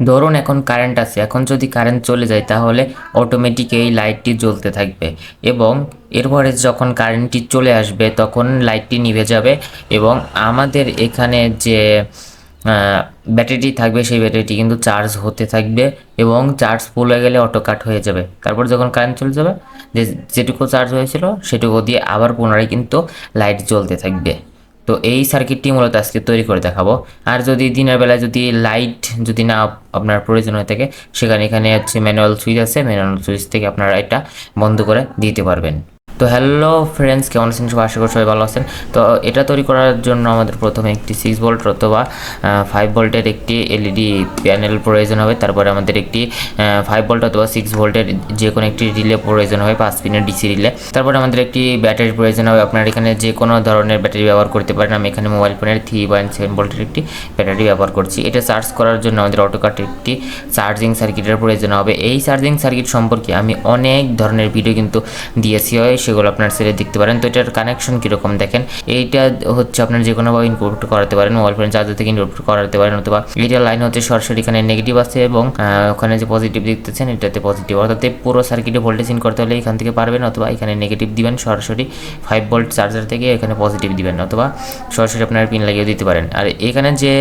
ধরুন এখন কারেন্ট আছে, এখন যদি কারেন্ট চলে যায় তাহলে অটোমেটিক এই লাইটটি জ্বলতে থাকবে এবং এরপরে যখন কারেন্টটি চলে আসবে তখন লাইটটি নিভে যাবে এবং আমাদের এখানে যে ব্যাটারিটি থাকবে সেই ব্যাটারিটি কিন্তু চার্জ হতে থাকবে এবং চার্জ ফুল হয়ে গেলে অটো কাট হয়ে যাবে। তারপর যখন কারেন্ট চলে যাবে, যে, যেটুকু চার্জ হয়েছিল সেটুকু দিয়ে আবার পুনরায় কিন্তু লাইট জ্বলতে থাকবে। তো এই সার্কিটটি মূলত আজকে তৈরি করে দেখাবো। আর যদি দিনের বেলায় যদি লাইট যদি না আপনার প্রয়োজন হয়ে থাকে, সেখানে এখানে হচ্ছে ম্যানুয়াল সুইচ আছে। ম্যানুয়াল সুইচ থেকে আপনারা এটা বন্ধ করে দিতে পারবেন। তো হ্যালো ফ্রেন্ডস কেমন আছেন? সবাই আশা করি সবাই ভালো আছেন। তো এটা তৈরি করার জন্য আমাদের প্রথমে একটি সিক্স ভোল্ট অথবা ফাইভ ভোল্টের একটি এলইডি প্যানেল প্রয়োজন হবে। তারপরে আমাদের একটি ফাইভ ভোল্ট অথবা সিক্স ভোল্টের যে কোনো একটি রিলে প্রয়োজন হবে, পাঁচ পিনের ডিসি রিলে তারপরে আমাদের একটি ব্যাটারি প্রয়োজন হবে। আপনার এখানে যে কোনো ধরনের ব্যাটারি ব্যবহার করতে পারেন। আমি এখানে মোবাইল ফোনের থ্রি পয়েন্ট সেভেন ভোল্টের একটি ব্যাটারি ব্যবহার করছি। এটা চার্জ করার জন্য আমাদের অটোকাট একটি চার্জিং সার্কিটের প্রয়োজন হবে। এই চার্জিং সার্কিট সম্পর্কে আমি অনেক ধরনের ভিডিও কিন্তু দিয়েছি। হয় সেগুলো আপনার সেলে দেখতে পারেন। তো এটার কানেকশন কীরকম দেখেন? এইটা হচ্ছে আপনার যে কোনোভাবে ইনপুট করাতে পারেন মোবাইল ফোন চার্জার থেকে ইনপুট করাতে পারেন অথবা এইটার লাইন হচ্ছে সরাসরি এখানে নেগেটিভ আছে এবং ওখানে যে পজিটিভ দেখতেছেন, এটাতে পজিটিভ অর্থাৎ পুরো সার্কিটে ভোল্টেজ ইন করতে হলে এখান থেকে পারবেন অথবা এখানে নেগেটিভ দিবেন সরাসরি ফাইভ ভোল্ট চার্জার থেকে এখানে পজিটিভ দিবেন অথবা সরাসরি আপনার পিন লাগিয়ে দিতে পারেন। আর এখানে যে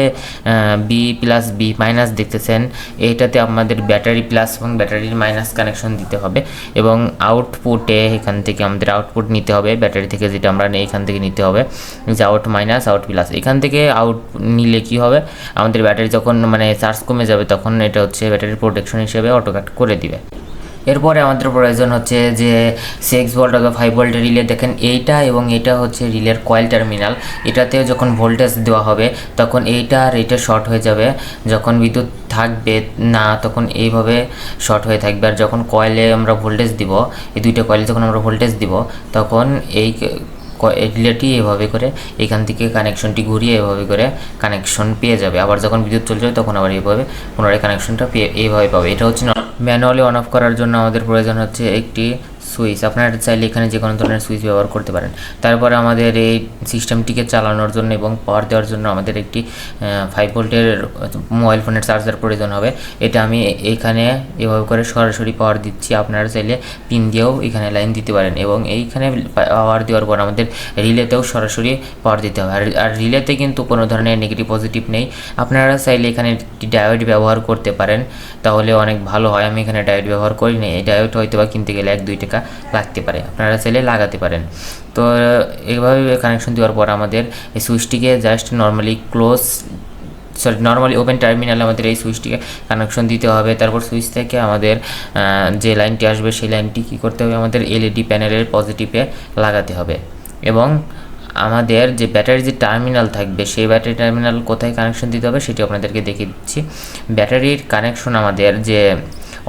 বি প্লাস বি মাইনাস দেখতেছেন, এইটাতে আমাদের ব্যাটারি প্লাস এবং ব্যাটারির মাইনাস কানেকশন দিতে হবে এবং আউটপুটে এখান থেকে আমাদের আউটপুট নিতে হবে ব্যাটারি থেকে যেটা আমরা এখান থেকে নিতে হবে যে আউট মাইনাস আউট প্লাস এখান থেকে আউট নিলে কি হবে? আমাদের ব্যাটারি যখন মানে চার্জ কমে যাবে, তখন এটা হচ্ছে ব্যাটারির প্রোটেকশন হিসেবে অটোকাট করে দিবে। এরপরে আমাদের প্রয়োজন হচ্ছে যে সিক্স ভোল্ট অথবা ফাইভ ভোল্টের রিলে দেখেন, এইটা এবং এটা হচ্ছে রিলের কয়েল টার্মিনাল এটাতেও যখন ভোল্টেজ দেওয়া হবে, তখন এইটা আর এইটা শর্ট হয়ে যাবে। যখন বিদ্যুৎ থাকবে না, তখন এইভাবে শর্ট হয়ে থাকবে। আর যখন কয়েলে আমরা ভোল্টেজ দিব, এই দুইটা কয়েলে যখন আমরা ভোল্টেজ দিব, তখন এই রিলেটি এভাবে করে এখান থেকে কানেকশনটি ঘুরিয়ে এভাবে করে কানেকশন পেয়ে যাবে। আবার যখন বিদ্যুৎ চলে যাবে, তখন আবার এইভাবে পুনরায় কানেকশনটা পেয়ে এইভাবে পাবে। এটা হচ্ছে ম্যানুয়ালি অন অফ করার জন্য আমাদের প্রয়োজন হচ্ছে একটি সুইচ, আপনারা চাইলে এখানে যে কোনো ধরনের সুইচ ব্যবহার করতে পারেন। তারপরে আমাদের এই সিস্টেমটিকে চালানোর জন্য এবং পাওয়ার দেওয়ার জন্য আমাদের একটি ফাইভ ভোল্টের মোবাইল ফোনের চার্জার প্রয়োজন হবে। এটা আমি এখানে এভাবে করে সরাসরি পাওয়ার দিচ্ছি। আপনারা চাইলে পিন দিয়েও এখানে লাইন দিতে পারেন এবং এইখানে পাওয়ার দেওয়ার পর আমাদের রিলেতেও সরাসরি পাওয়ার দিতে হবে। আর আর রিলেতে কিন্তু কোনো ধরনের নেগেটিভ পজিটিভ নেই। আপনারা চাইলে এখানে একটি ডায়োড ব্যবহার করতে পারেন, তাহলে অনেক ভালো হয়। আমি এখানে ডায়োড ব্যবহার করি না এই ডায়োড হয়তো বা কিনতে গেলে এক দুই টাকা লাগতে পারে, আপনারা চাইলে লাগাতে পারেন। তো এইভাবে কানেকশন দেওয়ার পর আমাদের এই সুইচটিকে just normally close sorry normally open টার্মিনালে আমাদের এই সুইচটিকে কানেকশন দিতে হবে। তারপর সুইচ থেকে আমাদের যে লাইনটি আসবে সেই লাইনটি কী করতে হবে? আমাদের এলইডি প্যানেলের পজিটিভে লাগাতে হবে। এবং আমাদের যে ব্যাটারির যে টার্মিনাল থাকবে, সেই ব্যাটারি টার্মিনাল কোথায় কানেকশন দিতে হবে সেটি আপনাদেরকে দেখিয়ে দিচ্ছি। ব্যাটারির কানেকশন আমাদের যে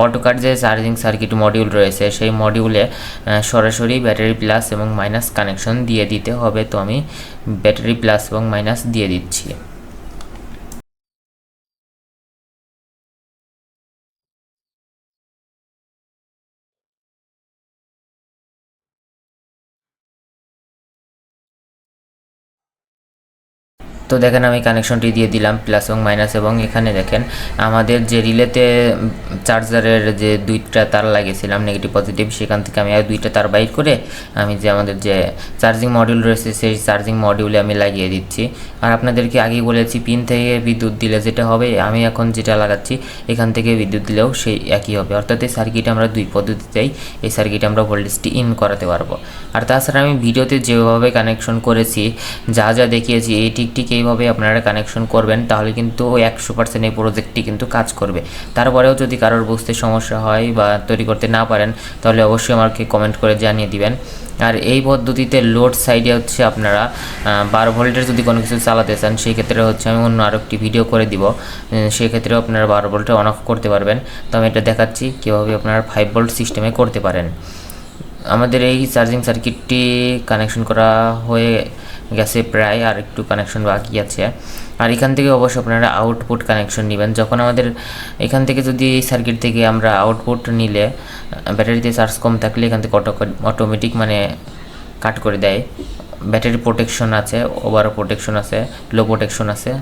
অটোকার যে চার্জিং সার্কিট মডিউল রয়েছে, সেই মডিউলে সরাসরি ব্যাটারি প্লাস এবং মাইনাস কানেকশন দিয়ে দিতে হবে। তো আমি ব্যাটারি প্লাস এবং মাইনাস দিয়ে দিচ্ছি। তো দেখেন আমি কানেকশনটি দিয়ে দিলাম প্লাস এবং মাইনাস এবং এখানে দেখেন আমাদের যে রিলেতে চার্জারের যে দুইটা তার লাগিয়েছিলাম নেগেটিভ পজিটিভ সেখান থেকে আমি আর দুইটা তার বাইর করে আমি যে আমাদের যে চার্জিং মডিউল রয়েছে, সেই চার্জিং মডিউলে আমি লাগিয়ে দিচ্ছি। আর আপনাদেরকে আগেই বলেছি পিন থেকে বিদ্যুৎ দিলে যেটা হবে, আমি এখন যেটা লাগাচ্ছি, এখান থেকে বিদ্যুৎ দিলেও সেই একই হবে। অর্থাৎ এই সার্কিট আমরা দুই পদ্ধতিতেই এই সার্কিট আমরা ভোল্টেজটি ইন করাতে পারব। আর তাছাড়া আমি ভিডিওতে যেভাবে কানেকশন করেছি, যা যা দেখিয়েছি, এই ঠিক ঠিক এইভাবে আপনারা কানেকশন করবেন তাহলে কিন্তু ওই একশো পার্সেন্ট এই প্রজেক্টটি কিন্তু কাজ করবে। তারপরেও যদি কারোর বুঝতে সমস্যা হয় বা তৈরি করতে না পারেন তাহলে অবশ্যই আমাকে কমেন্ট করে জানিয়ে দিবেন। আর এই পদ্ধতিতে লোড সাইডে হচ্ছে আপনারা বারো ভোল্টের যদি কোনো কিছু চালাতে চান সেই ক্ষেত্রে হচ্ছে আমি অন্য আরও একটি ভিডিও করে দিব। উম, সেই ক্ষেত্রেও আপনারা বারো ভোল্টে অন অফ করতে পারবেন। তো আমি এটা দেখাচ্ছি কীভাবে আপনারা ফাইভ ভোল্ট সিস্টেমে করতে পারেন। আমাদের এই চার্জিং সার্কিটটি কানেকশন করা হয়ে গেছে প্রায়, আর একটু কানেকশন বাকি আছে। আর এখান থেকে অবশ্য আপনারা আউটপুট কানেকশন নেবেন। যখন আমাদের এখান থেকে যদি এই সার্কিট থেকে আমরা আউটপুট নিলে, ব্যাটারিতে চার্জ কম থাকলে এখান থেকে অটো অটোমেটিক মানে কাট করে দেয়। ব্যাটারি প্রোটেকশন আছে ওভার প্রোটেকশন আছে লো প্রোটেকশন আছে।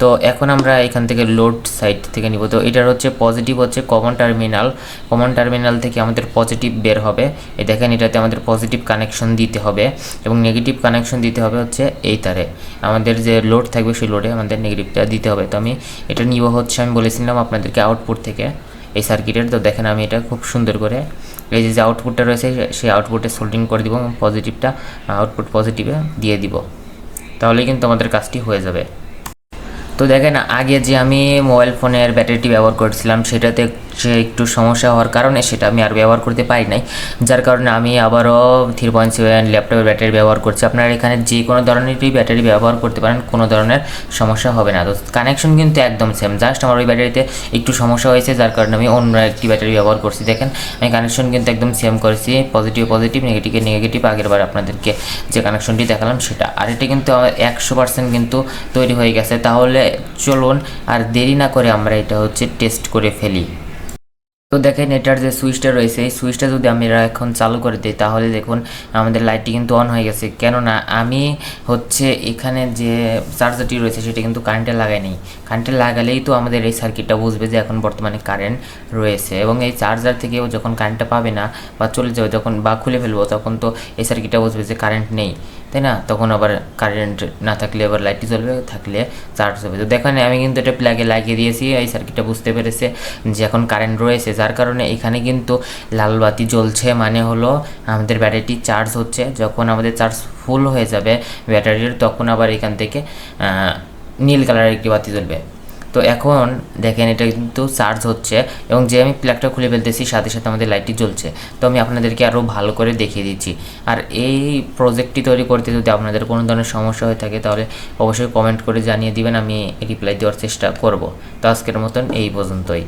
তো এখন আমরা এখান থেকে লোড সাইড থেকে নিব। তো এটার হচ্ছে পজিটিভ হচ্ছে কমন টার্মিনাল কমন টার্মিনাল থেকে আমাদের পজিটিভ বের হবে। এই দেখেন, এটাতে আমাদের পজিটিভ কানেকশন দিতে হবে এবং নেগেটিভ কানেকশন দিতে হবে হচ্ছে এই তারে। আমাদের যে লোড থাকবে সেই লোডে আমাদের নেগেটিভটা দিতে হবে। তো আমি এটা নিব হচ্ছে, আমি বলেছিলাম আপনাদেরকে আউটপুট থেকে এই সার্কিটের তো দেখেন, আমি এটা খুব সুন্দর করে এই যে যে আউটপুটটা রয়েছে, সেই আউটপুটে সোল্ডিং করে দিব এবং পজিটিভটা আউটপুট পজিটিভে দিয়ে দিব। তাহলে কিন্তু আমাদের কাজটি হয়ে যাবে। তো দেখেন, আগে যে আমি মোবাইল ফোনের ব্যাটারিটি ব্যবহার করছিলাম, সেটাতে সে একটু সমস্যা হওয়ার কারণে সেটা আমি আর ব্যবহার করতে পারি নাই। যার কারণে আমি আবারও থ্রি পয়েন্ট সেভেন ল্যাপটপের ব্যাটারি ব্যবহার করছি। আপনারা এখানে যে কোনো ধরনেরই ব্যাটারি ব্যবহার করতে পারেন, কোনো ধরনের সমস্যা হবে না। তো কানেকশন কিন্তু একদম সেম জাস্ট আমার ওই ব্যাটারিতে একটু সমস্যা হয়েছে, যার কারণে আমি অন্য একটি ব্যাটারি ব্যবহার করছি। দেখেন, আমি কানেকশন কিন্তু একদম সেম করেছি পজিটিভ পজিটিভ নেগেটিভে নেগেটিভ আগের বার আপনাদেরকে যে কানেকশনটি দেখালাম, সেটা। আর এটা কিন্তু একশো পার্সেন্ট কিন্তু তৈরি হয়ে গেছে। তাহলে চলুন আর দেরি না করে আমরা এটা হচ্ছে টেস্ট করে ফেলি। তো দেখেন এটার যে সুইচটা রয়েছে, এই সুইচটা যদি আমরা এখন চালু করে দিই, তাহলে দেখুন আমাদের লাইটটি কিন্তু অন হয়ে গেছে। কেননা আমি হচ্ছে এখানে যে চার্জারটি রয়েছে, সেটা কিন্তু কারেন্টে লাগাইনি কারেন্টে লাগালেই তো আমাদের এই সার্কিটটা বুঝবে যে এখন বর্তমানে কারেন্ট রয়েছে। এবং এই চার্জার থেকেও যখন কারেন্টটা পাবে না বা চলে যাবে, যখন বা খুলে ফেলব, তখন তো এই সার্কিটটা বুঝবে যে কারেন্ট নেই। তাই না? তখন আবার কারেন্ট না থাকলে, আবার লাইটটি চলবে থাকলে চার্জ হবে। তো দেখেন, আমি কিন্তু এটা প্লাগে লাগিয়ে দিয়েছি, এই সার্কিটটা বুঝতে পেরেছে যে এখন কারেন্ট রয়েছে। যার কারণে এখানে কিন্তু লাল বাতি জ্বলছে মানে হলো আমাদের ব্যাটারিটি চার্জ হচ্ছে। যখন আমাদের চার্জ ফুল হয়ে যাবে ব্যাটারির তখন আবার এখান থেকে নীল কালারের একটি বাতি জ্বলবে। তো এখন দেখেন এটা কিন্তু চার্জ হচ্ছে এবং যে আমি প্লাগটা খুলে ফেলতেছি, সাথে সাথে আমাদের লাইটটি জ্বলছে। তো আমি আপনাদেরকে আরও ভালো করে দেখিয়ে দিচ্ছি। আর এই প্রজেক্টটি তৈরি করতে যদি আপনাদের কোনো ধরনের সমস্যা হয়ে থাকে, তাহলে অবশ্যই কমেন্ট করে জানিয়ে দিবেন, আমি রিপ্লাই দেওয়ার চেষ্টা করব। তো আজকের মতন এই পর্যন্তই।